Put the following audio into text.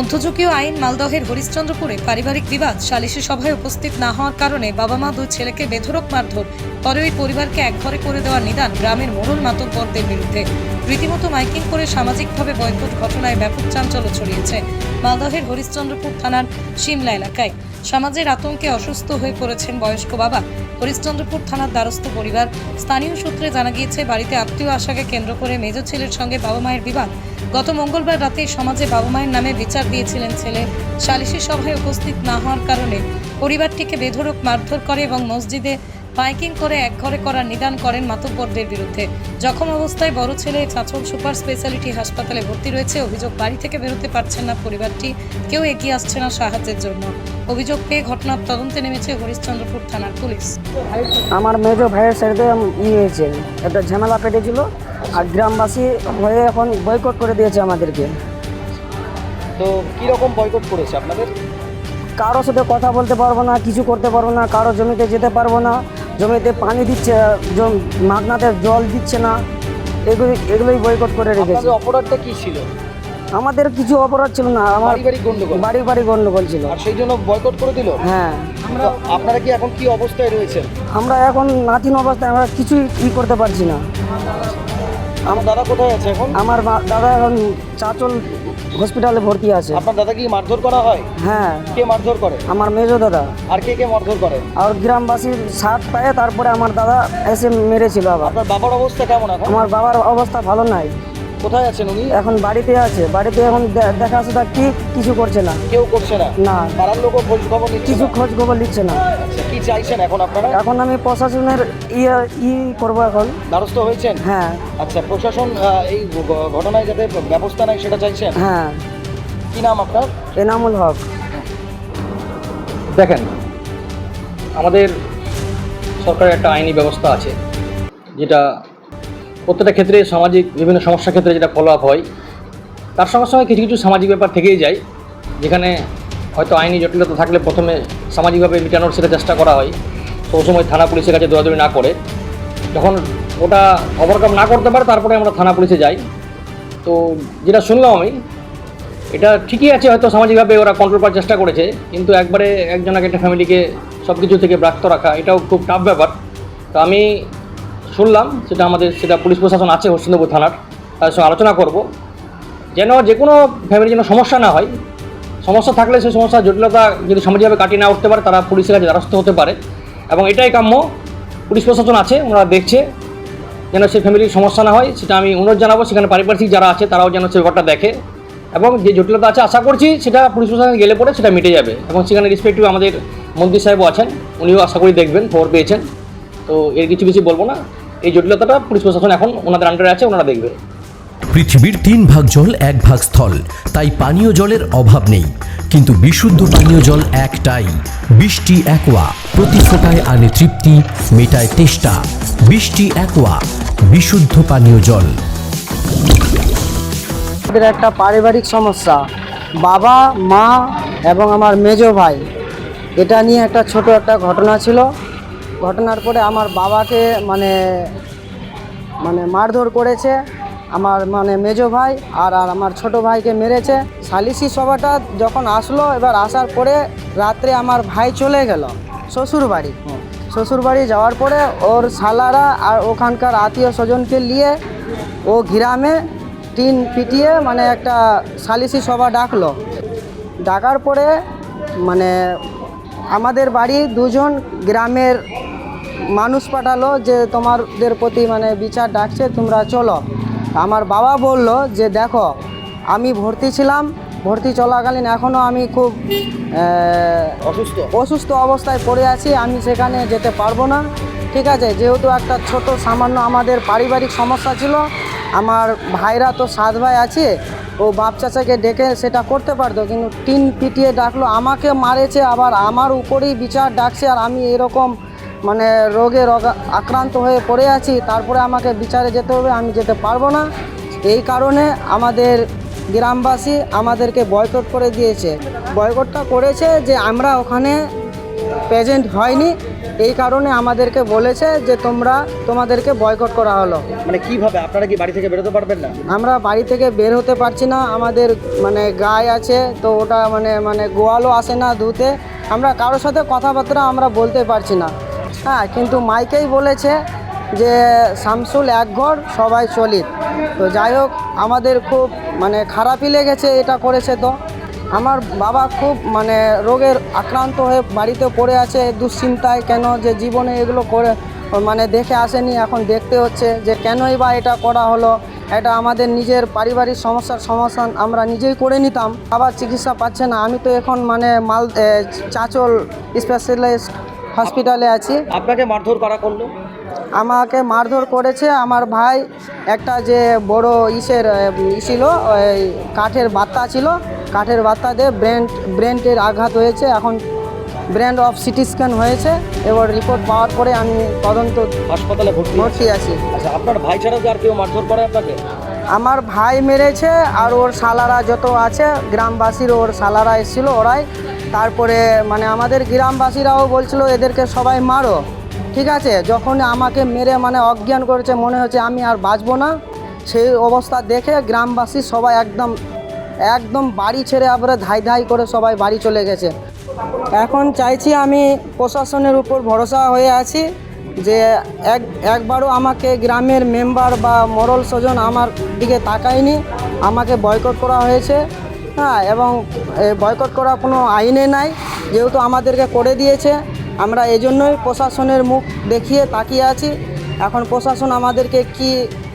মধ্যযুগীয় আইন মালদহের হরিশ্চন্দ্রপুরে পারিবারিক বিবাদ, সালিশি সভায় উপস্থিত না হওয়ার কারণে বাবা মা দুই ছেলেকে বেধরক মারধর। পরে ওই পরিবারকে একঘরে করে দেওয়ার নিদান গ্রামের মোড়ল মাতব্বরদের বিরুদ্ধে। রীতিমতো মাইকিং করে সামাজিকভাবে বয়কট ঘটনায় ব্যাপক চাঞ্চল্য ছড়িয়েছে মালদহের হরিশ্চন্দ্রপুর থানার সিমলা এলাকায়। সমাজের আতঙ্কে অসুস্থ হয়ে পড়েছেন বয়স্ক বাবা। হরিশ্চন্দ্রপুর থানার দ্বারস্থ পরিবার স্থানীয় সূত্রে জানা গিয়েছে, বাড়িতে আত্মীয় আশাকে কেন্দ্র করে মেজ ছেলের সঙ্গে বাবা মায়ের বিবাদ। গত মঙ্গলবার রাতে সমাজে বাবা মায়ের নামে বিচার দিয়েছিলেন ছেলে। সালিশি সভায় উপস্থিত না হওয়ার কারণে পরিবারটিকে বেধরক মারধর করে এবং মসজিদে মাইকিং করে একঘরে করার নিদান করেন মাতব্বরদের বিরুদ্ধে। জখম অবস্থায় বড় ছেলে চাঁচল সুপার স্পেশালিটি হাসপাতালে ভর্তি রয়েছে। অভিযোগ বাড়ি থেকে বেরোতে পারছেন না পরিবারটি। কেউ এগিয়ে আসছে না সাহায্যের জন্য। অভিযোগ পেয়ে ঘটনার তদন্তে নেমেছে হরিশ্চন্দ্রপুর থানার পুলিশ। আমার মেজো ভাইয়ের সাথে ই হয়েছে। একটা ঝামেলা পেটেছিল আর গ্রামবাসী হয়ে এখন বয়কট করে দিয়েছে আমাদেরকে। তো কীরকম বয়কট করেছে আপনাদের? কারোর সাথে কথা বলতে পারব না কিছু করতে পারব না কারও জমিতে যেতে পারব না। জমিতে পানি দিচ্ছে মাগনাতে জল দিচ্ছে না এগুলি এগুলোই বয়কট করে রেখেছে। অপরাধটা কি ছিল? আমাদের কিছু অপরাধ ছিল না আমার গন্ডগোল। বাড়ি বাড়ি গন্ডগোল ছিল। আর সেই জন্য বয়কট করে দিল? হ্যাঁ। আমরা আপনারা কি এখন কি অবস্থায় রয়েছেন? আমরা এখন নাতিন অবস্থায় আমরা কিছুই ই করতে পারছি না। আমার দাদা কোথায় আছে এখন? আমার মা- দাদা এখন চাচল হসপিটালে ভর্তি আছে। আপনার দাদা কি মারধর করা হয়? হ্যাঁ। কে মারধর করে? আমার মেজো দাদা। আর কে কে মারধর করে? আর গ্রামবাসীর সাথ পায়ে তারপরে আমার দাদা এসে মেরেছিল আবার। আপনার বাবার অবস্থা কেমন এখন? আমার বাবার অবস্থা ভালো নাই। কোথায় আছেন উনি? এখন বাড়িতে আছে। বাড়িতে এখন দে- দেখাশোনা কি কিছু করছে না। কেউ করছে না? না। পাড়ার লোকও খোঁজ খবর নিচ্ছে কিছু খোঁজ খবর নিচ্ছে না। আচ্ছা, কি চাইছেন এখন আপনারা? এখন আমি প্রশাসনের ইয়ে ই করব এখন। দ্বারস্থ হয়েছেন? হ্যাঁ। আচ্ছা প্রশাসন এই ঘটনায় যাতে ব্যবস্থা নেয় সেটা চাইছেন? হ্যাঁ। কি নাম আপনার? এনামুল হক। দেখেন আমাদের সরকারের একটা আইনি ব্যবস্থা আছে যেটা প্রত্যেকটা ক্ষেত্রে সামাজিক বিভিন্ন সমস্যার ক্ষেত্রে যেটা ফলো আপ হয়, তার সঙ্গে সঙ্গে কিছু কিছু সামাজিক ব্যাপার থেকেই যায়, যেখানে হয়তো আইনি জটিলতা থাকলে প্রথমে সামাজিকভাবে মেটানোর সেটা চেষ্টা করা হয়। ওই সময় থানা পুলিশের কাছে দৌড়াদৌড়ি না করে। যখন ওটা ওভারকাম না করতে পারে, তারপরে আমরা থানা পুলিশে যাই। তো যেটা শুনলাম আমি, এটা ঠিকই আছে হয়তো সামাজিকভাবে ওরা কন্ট্রোল করার চেষ্টা করেছে, কিন্তু একবারে একজনকে একটা ফ্যামিলিকে সব কিছু থেকে ব্রাক্ত রাখা, এটাও খুব টাফ ব্যাপার। তো আমি শুনলাম, সেটা আমাদের, সেটা পুলিশ প্রশাসন আছে হরিশ্চন্দ্রপুর থানার, তাদের সঙ্গে আলোচনা করব। যেন যে কোনো ফ্যামিলির যেন সমস্যা না হয়, সমস্যা থাকলে সেই সমস্যার জটিলতা যদি সামাজিকভাবে কাটিয়ে না উঠতে পারে, তারা পুলিশের কাছে দ্বারস্থ হতে পারে। এবং এটাই কাম্য, পুলিশ প্রশাসন আছে, ওনারা দেখছে, যেন সেই ফ্যামিলির সমস্যা না হয়, সেটা আমি অনুরোধ জানাব, সেখানে পারিপার্শ্বিক যারা আছে, তারাও যেন সে ব্যাপারটা দেখে। এবং যে জটিলতা আছে, আশা করছি সেটা পুলিশ প্রশাসনে গেলে পরে সেটা মিটে যাবে। এবং সেখানে রেসপেক্টিভ আমাদের মন্ত্রী সাহেবও আছেন, উনিও আশা করি দেখবেন, খবর পেয়েছেন। তো এর কিছু বেশি বলব না। এই জটিলতাটা পুলিশ প্রশাসন এখন ওনাদের আন্ডারে আছে ওনারা দেখবে। পৃথিবীর তিন ভাগ জল এক ভাগ স্থল তাই পানীয় জলের অভাব নেই। কিন্তু বিশুদ্ধ পানীয় জল একটাই বৃষ্টি একোয়া প্রতি ফোটায় আনে তৃপ্তি মেটায় তেষ্টা। বৃষ্টি একোয়া বিশুদ্ধ পানীয় জল। আমাদের একটা পারিবারিক সমস্যা। বাবা মা এবং আমার মেজো ভাই এটা নিয়ে একটা ছোট একটা ঘটনা ছিল। ঘটনার পরে আমার বাবাকে মানে মানে মারধর করেছে, আমার মানে মেজো ভাই আর আর আমার ছোট ভাইকে মেরেছে। সালিসি সভাটা যখন আসলো, এবার আসার পরে রাত্রে আমার ভাই চলে গেল শ্বশুর বাড়ি শ্বশুর বাড়ি যাওয়ার পরে ওর শালারা আর ওখানকার আত্মীয় স্বজনকে নিয়ে ও গ্রামে টিন পিটিয়ে মানে একটা সালিসি সভা ডাকলো। ডাকার পরে মানে আমাদের বাড়ি দুজন গ্রামের মানুষ পাঠালো যে তোমাদের প্রতি মানে বিচার ডাকছে তোমরা চলো। আমার বাবা বলল যে দেখো আমি ভর্তি ছিলাম ভর্তি চলাকালীন এখনও আমি খুব অসুস্থ। অসুস্থ অবস্থায় পড়ে আছি আমি সেখানে যেতে পারব না। ঠিক আছে যেহেতু একটা ছোট সামান্য আমাদের পারিবারিক সমস্যা ছিল আমার ভাইরা তো সাত ভাই আছে ও বাপ চাচাকে ডেকে সেটা করতে পারতো কিন্তু টিন পিটিয়ে ডাকলো আমাকে মারেছে আবার আমার উপরেই বিচার ডাকছে আর আমি এরকম মানে রোগে আক্রান্ত হয়ে পড়ে আছি তারপরে আমাকে বিচারে যেতে হবে আমি যেতে পারব না। এই কারণে আমাদের গ্রামবাসী আমাদেরকে বয়কট করে দিয়েছে। বয়কটটা করেছে যে আমরা ওখানে প্রেজেন্ট হয়নি এই কারণে আমাদেরকে বলেছে যে তোমরা তোমাদেরকে বয়কট করা হলো। মানে কীভাবে? আপনারা কি বাড়ি থেকে বেরোতে পারবেন না? আমরা বাড়ি থেকে বের হতে পারছি না আমাদের মানে গায়ে আছে তো ওটা মানে মানে গোয়ালও আসে না ধুতে। আমরা কারোর সাথে কথাবার্তা আমরা বলতে পারছি না। হ্যাঁ কিন্তু মাইকেই বলেছে যে শামসুল এক ঘর, সবাই চলিত। তো যাই হোক, আমাদের খুব মানে খারাপই লেগেছে, এটা করেছে তো। আমার বাবা খুব মানে রোগের আক্রান্ত হয়ে বাড়িতে পড়ে আছে, দুশ্চিন্তায় কেন যে জীবনে এগুলো করে মানে দেখে আসেনি, এখন দেখতে হচ্ছে যে কেনই বা এটা করা হলো। এটা আমাদের নিজের পারিবারিক সমস্যার সমাধান আমরা নিজেই করে নিতাম। আবার চিকিৎসা পাচ্ছে না। আমি তো এখন মানে মাল চাচল স্পেশালিস্ট হসপিটালে আছি। আপনাকে মারধর করা করল? আমাকে মারধর করেছে আমার ভাই একটা যে বড় ইসের ই ছিল ওই কাঠের বাত্তা ছিল। কাঠের বাত্তা দিয়ে ব্রেন ব্রেনটের আঘাত হয়েছে। এখন ব্রেন অফ সিটি স্ক্যান হয়েছে। এবার রিপোর্ট পাওয়ার পরে আমি তদন্ত হাসপাতালে ভর্তি আছি। আচ্ছা আপনার ভাই ছাড়াও আর কেউ মারধর করে আপনাকে? আমার ভাই মেরেছে আর ওর সালারা যত আছে গ্রামবাসীর ওর সালারা এসেছিল ওরাই তারপরে মানে আমাদের গ্রামবাসীরাও বলছিল, এদেরকে সবাই মারো। ঠিক আছে? যখন আমাকে মেরে মানে অজ্ঞান করেছে, মনে হচ্ছে আমি আর বাঁচবো না। সেই অবস্থা দেখে গ্রামবাসী সবাই একদম একদম বাড়ি ছেড়ে আবার ধাই ধাই করে সবাই বাড়ি চলে গেছে। এখন চাইছি আমি প্রশাসনের উপর ভরসা হয়ে আছি যে এক, একবারও আমাকে গ্রামের মেম্বার বা মরল স্বজন আমার দিকে তাকায়নি। আমাকে বয়কট করা হয়েছে। হ্যাঁ এবং বয়কট করা কোনো আইনে নাই, যেহেতু আমাদেরকে করে দিয়েছে। আমরা এজন্যই প্রশাসনের মুখ দেখিয়ে তাকিয়ে আছি। এখন প্রশাসন আমাদেরকে কি